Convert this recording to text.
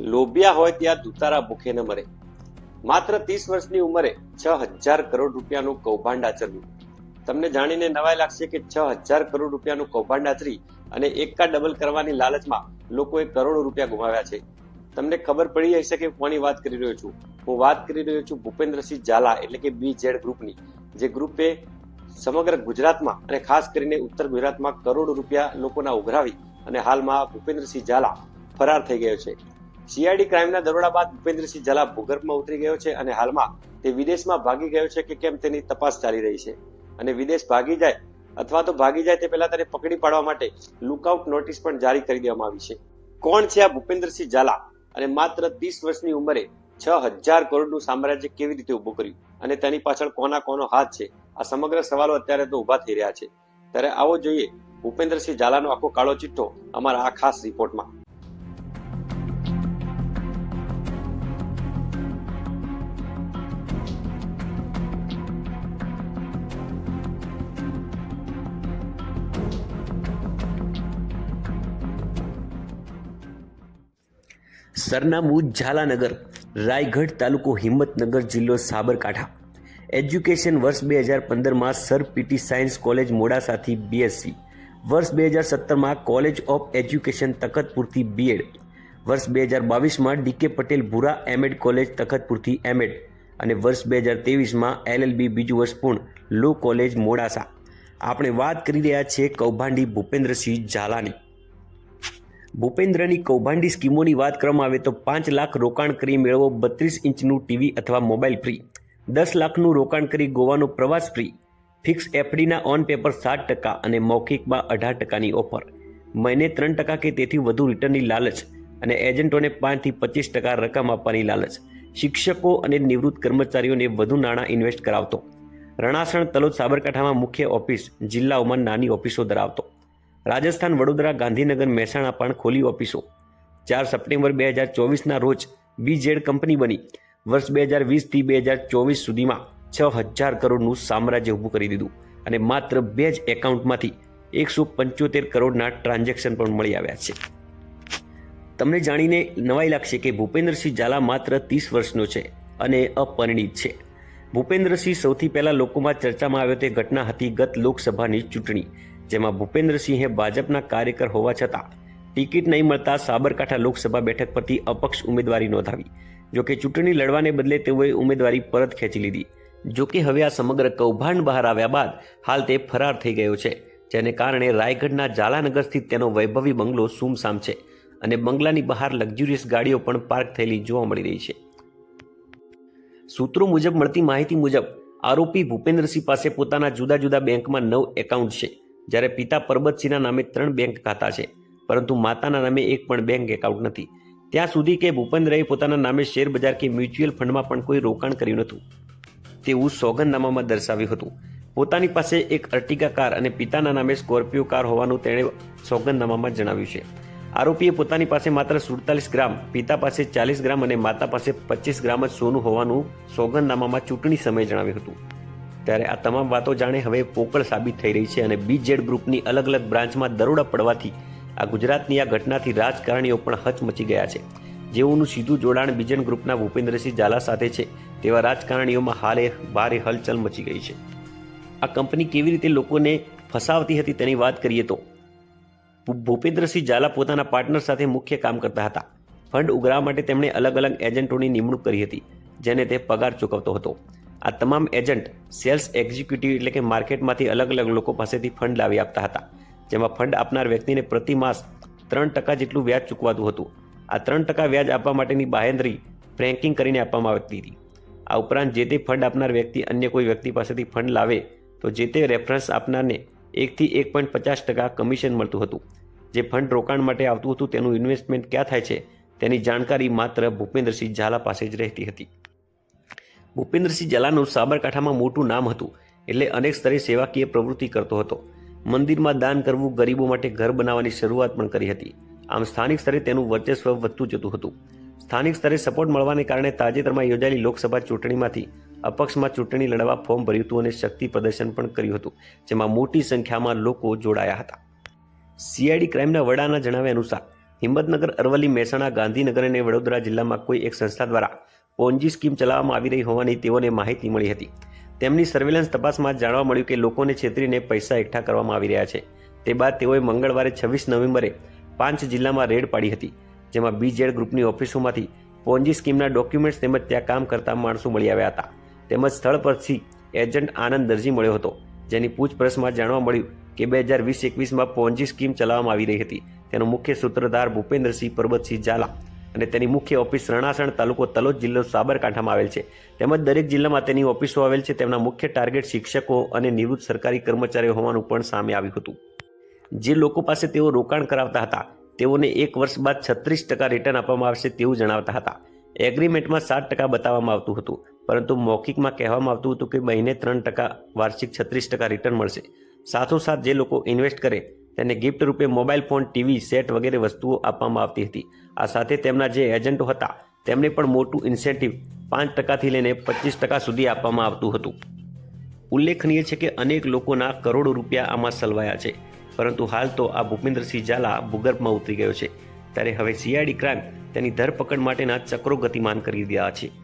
લોભિયા હોય ત્યાં દુતારા ભૂખે ન મરે. માત્ર ત્રીસ વર્ષની ઉંમરે છ હજાર કરોડ રૂપિયાનું કૌભાંડ આચર્યું. તમને જાણીને નવાઈ લાગશે કે છ હજાર કરોડ રૂપિયાનું કૌભાંડ આચરી અને એકા ડબલ કરવાની લાલચમાં લોકોએ કરોડો રૂપિયા ગુમાવ્યા છે. તમને ખબર પડી હશે કે કોની વાત કરી રહ્યો છું? હું વાત કરી રહ્યો છું ભૂપેન્દ્રસિંહ ઝાલા, એટલે કે બી જેડ ગ્રુપની, જે ગ્રુપે સમગ્ર ગુજરાતમાં અને ખાસ કરીને ઉત્તર ગુજરાતમાં કરોડો રૂપિયા લોકોના ઉઘરાવી અને હાલમાં ભૂપેન્દ્રસિંહ ઝાલા ફરાર થઈ ગયો છે. સીઆઈડી ક્રાઇમના દરોડા બાદ ભૂપેન્દ્રસિંહ ઝાલા ભૂગર્ભમાં ઉતરી ગયો છે અને હાલમાં તે વિદેશમાં ભાગી ગયો છે કે કેમ તેની તપાસ ચાલી રહી છે. અને વિદેશ ભાગી જાય અથવા તો ભાગી જાય તે પહેલા તેને પકડી પાડવા માટે લુકઆઉટ નોટિસ પણ જારી કરી દેવામાં આવી છે. કોણ છે આ ભૂપેન્દ્રસિંહ ઝાલા? અને માત્ર ત્રીસ વર્ષની ઉંમરે છ હજાર કરોડનું સામ્રાજ્ય કેવી રીતે ઉભું કર્યું? અને તેની પાછળ કોના કોનો હાથ છે? આ સમગ્ર સવાલો અત્યારે તો ઊભા થઈ રહ્યા છે. ત્યારે આવો જોઈએ ભૂપેન્દ્રસિંહ ઝાલાનો આખો કાળો ચિઠ્ઠો અમારા આ ખાસ રિપોર્ટમાં. સરનામું ઝાલાનગર, રાયગઢ તાલુકો હિંમતનગર જિલ્લો સાબરકાંઠા. એજ્યુકેશન વર્ષ બે હજાર પંદરમાં સર પીટી સાયન્સ કોલેજ મોડાસાથી બીએસસી વર્ષ બે હજાર સત્તરમાં કોલેજ ઓફ એજ્યુકેશન તખતપુરથી બીએડ વર્ષ બે હજાર બાવીસમાં ડીકે પટેલ ભૂરા એમએડ કોલેજ તખતપુરથી એમએડ અને વર્ષ બે હજાર ત્રેવીસમાં એલએલબી બીજું વર્ષ પૂર્ણ લો કોલેજ મોડાસા. આપણે વાત કરી રહ્યા છીએ કૌભાંડી ભૂપેન્દ્રસિંહ ઝાલાની. ભૂપેન્દ્રની કૌભાંડી સ્કીમોની વાત કરવામાં આવે તો પાંચ લાખ રોકાણ કરી મેળવો બત્રીસ ઇંચનું ટીવી અથવા મોબાઈલ ફ્રી દસ લાખનું રોકાણ કરી ગોવાનો પ્રવાસ ફ્રી ફિક્સ એફડીના ઓન પેપર સાત ટકા અને મૌખિકમાં અઢાર ટકાની ઓફર મહિને ત્રણ ટકા કે તેથી વધુ રિટર્નની લાલચ અને એજન્ટોને પાંચથી પચીસ ટકા રકમ આપવાની લાલચ. શિક્ષકો અને નિવૃત્ત કર્મચારીઓને વધુ નાણાં ઇન્વેસ્ટ કરાવતો. રણાસણ તલોદ સાબરકાંઠામાં મુખ્ય ઓફિસ જિલ્લાઓમાં નાની ઓફિસો ધરાવતો. રાજસ્થાન વડોદરા ગાંધીનગર મહેસાણા પણ ખોલી ઓફિસો. ચાર સપ્ટેમ્બર બે હજાર ચોવીસના રોજ બીજેડ કંપની બની. વર્ષ બે હજાર વીસથી બે હજાર ચોવીસ સુધીમાં છ હજાર કરોડનું સામ્રાજ્ય ઊભું કરી દીધું અને માત્ર બે જ એકાઉન્ટમાંથી એકસો પંચોતેર કરોડના ટ્રાન્ઝેક્શન પણ મળી આવ્યા છે. તમને જાણીને નવાઈ લાગશે કે ભૂપેન્દ્રસિંહ ઝાલા માત્ર ત્રીસ વર્ષનો છે અને અપરિણિત છે. ભૂપેન્દ્રસિંહ સૌથી પહેલા લોકોમાં ચર્ચામાં આવ્યો તે ઘટના હતી ગત લોકસભાની ચૂંટણી. જેમાં ભૂપેન્દ્રસિંહે ભાજપના કાર્યકર હોવા છતાં ટિકિટ નહીં મળતા સાબરકાંઠા લોકસભા બેઠક પરથી અપક્ષ ઉમેદવારી નોંધાવી. જોકે ચૂંટણી લડવાને બદલે તેઓએ ઉમેદવારી પરત ખેંચી લીધી. જોકે હવે આ સમગ્ર કૌભાંડ બહાર આવ્યા બાદ હાલ તે ફરાર થઈ ગયો છે, જેને કારણે રાયગઢના જાલાનગર સ્થિત તેનો વૈભવી બંગલો સુમસામ છે અને બંગલાની બહાર લક્ઝુરિયસ ગાડીઓ પણ પાર્ક થયેલી જોવા મળી રહી છે. સૂત્રો મુજબ મળતી માહિતી મુજબ આરોપી ભૂપેન્દ્રસિંહ પાસે પોતાના જુદા જુદા બેંકમાં નવ એકાઉન્ટ છે. જ્યારે પિતા પરબતસિંહના નામે ત્રણ બેંક ખાતા છે, પરંતુ માતાના નામે એક પણ બેંક એકાઉન્ટ નથી. ત્યાં સુધી કે ભૂપેન્દ્રએ પોતાના નામે શેર કે મ્યુચ્યુઅલ ફંડમાં પણ કોઈ રોકાણ કર્યું નહોતું. તેવું સોગંદનામામાં દર્શાવ્યું હતું. પોતાની પાસે એક અર્ટિગા કાર અને પિતાના નામે સ્કોર્પિયો કાર હોવાનું તેણે સોગંદનામામાં જણાવ્યું છે. આરોપીએ પોતાની પાસે માત્ર સુડતાલીસ ગ્રામ, પિતા પાસે ચાલીસ ગ્રામ અને માતા પાસે પચીસ ગ્રામ જ સોનું હોવાનું સોગંદનામામાં ચૂંટણી સમયે જણાવ્યું હતું. ત્યારે આ તમામ વાતો જાણે હવે પોકળ સાબિત થઈ રહી છે અને બીજેડ ગ્રુપની અલગ અલગ બ્રાન્ચમાં દરોડા પડવાથી આ ગુજરાતની આ ઘટનાથી રાજકારણીઓ પણ હચમચી ગયા છે. જેઓનું સીધું જોડાણ બીજેડ ગ્રુપના ભૂપેન્દ્રસિંહ ઝાલા સાથે છે, તેવા રાજકારણીઓમાં હાલે ભારે હલચલ મચી ગઈ છે. આ કંપની કેવી રીતે લોકોને ફસાવતી હતી તેની વાત કરીએ તો ભૂપેન્દ્રસિંહ ઝાલા પોતાના પાર્ટનર સાથે મુખ્ય કામ કરતા હતા. ફંડ ઉઘરાવા માટે તેમણે અલગ અલગ એજન્ટોની નિમણૂક કરી હતી, જેને તે પગાર ચૂકવતો હતો. આ તમામ એજન્ટ સેલ્સ એક્ઝિક્યુટિવ એટલે કે માર્કેટમાંથી અલગ અલગ લોકો પાસેથી ફંડ લાવી આપતા હતા. જેમાં ફંડ આપનાર વ્યક્તિને પ્રતિ માસ ત્રણ ટકા જેટલું વ્યાજ ચૂકવાતું હતું. આ ત્રણ ટકા વ્યાજ આપવા માટેની બાહેંધરી ફ્રેન્કિંગ કરીને આપવામાં આવતી હતી. આ ઉપરાંત જે તે ફંડ આપનાર વ્યક્તિ અન્ય કોઈ વ્યક્તિ પાસેથી ફંડ લાવે, તો જે તે રેફરન્સ આપનારને એકથી એક પોઈન્ટ પચાસ ટકા કમિશન મળતું હતું. જે ફંડ રોકાણ માટે આવતું હતું તેનું ઇન્વેસ્ટમેન્ટ ક્યાં થાય છે તેની જાણકારી માત્ર ભૂપેન્દ્રસિંહ ઝાલા પાસે જ રહેતી હતી. ભૂપેન્દ્રસિંહ ઝાલાનું સાબરકાંઠામાં મોટું નામ હતું એટલે અનેક સ્તરે સેવાકીય પ્રવૃત્તિ કરતો હતો. મંદિરમાં દાન કરવું ગરીબો માટે ઘર બનાવવાની શરૂઆત પણ કરી હતી. આમ સ્થાનિક સ્તરે તેનું વર્ચસ્વ વધતું જતું હતું. સ્થાનિક સ્તરે સપોર્ટ મળવાને કારણે તાજેતરમાં યોજાયેલી લોકસભા ચૂંટણીમાંથી અપક્ષમાં ચૂંટણી લડવા ફોર્મ ભર્યું હતું અને શક્તિ પ્રદર્શન પણ કર્યું હતું, જેમાં મોટી સંખ્યામાં લોકો જોડાયા હતા. સીઆઈડી ક્રાઇમના વડાના જણાવ્યા અનુસાર, હિંમતનગર, અરવલ્લી, મહેસાણા, ગાંધીનગર અને વડોદરા જિલ્લામાં કોઈ એક સંસ્થા દ્વારા પોન્જી સ્કીમ ચલાવવામાં આવી રહી હોવાની તેઓને માહિતી મળી હતી. તેમની સર્વેલન્સ તપાસમાં જાણવા મળ્યું કે લોકોને છેતરીને પૈસા એકઠા કરવામાં આવી રહ્યા છે. તે બાદ તેઓએ મંગળવારે છવ્વીસ નવેમ્બરે પાંચ જિલ્લામાં રેડ પાડી હતી, જેમાં બીજેડ ગ્રુપની ઓફિસોમાંથી પોન્જી સ્કીમના ડોક્યુમેન્ટ્સ તેમજ ત્યાં કામ કરતા માણસો મળી આવ્યા હતા. તેમજ સ્થળ પરથી એજન્ટ આનંદ દરજી મળ્યો હતો, જેની પૂછપરછમાં જાણવા મળ્યું કે બે હજાર વીસ એકવીસમાં પોન્જી સ્કીમ ચલાવવામાં આવી રહી હતી. તેનો મુખ્ય સૂત્રધાર ભૂપેન્દ્રસિંહ પરબતસિંહ ઝાલા અને તેની મુખ્ય ઓફિસ રણાસણ તાલુકો તલોદ જિલ્લો સાબરકાંઠામાં આવેલ છે. તેમજ દરેક જિલ્લામાં તેની ઓફિસો આવેલ છે. તેમના મુખ્ય ટાર્ગેટ શિક્ષકો અને નિવૃત્ત સરકારી કર્મચારીઓ હોવાનું પણ સામે આવ્યું હતું. જે લોકો પાસે તેઓ રોકાણ કરાવતા હતા, તેઓને એક વર્ષ બાદ છત્રીસ ટકા રિટર્ન આપવામાં આવશે તેવું જણાવતા હતા. એગ્રીમેન્ટમાં સાત ટકા બતાવવામાં આવતું હતું. પરંતુ મૌખિકમાં કહેવામાં આવતું હતું કે મહિને ત્રણ ટકા, વાર્ષિક છત્રીસ ટકા રિટર્ન મળશે. સાથોસાથ જે લોકો ઇન્વેસ્ટ કરે તેને ગિફ્ટ રૂપે મોબાઈલ ફોન ટીવી સેટ વગેરે વસ્તુઓ આપવામાં આવતી હતી. આ સાથે તેમના જે એજન્ટો હતા, તેમને પણ મોટું ઇન્સેન્ટિવ પાંચ ટકાથી લઈને પચીસ ટકા સુધી આપવામાં આવતું હતું. ઉલ્લેખનીય છે કે અનેક લોકોના કરોડો રૂપિયા આમાં સલવાયા છે. પરંતુ હાલ તો આ ભૂપેન્દ્રસિંહ ઝાલા ભૂગર્ભમાં ઉતરી ગયો છે. ત્યારે હવે સીઆઈડી ક્રાઇમ તેની ધરપકડ માટેના ચક્રો ગતિમાન કરી રહ્યા છે.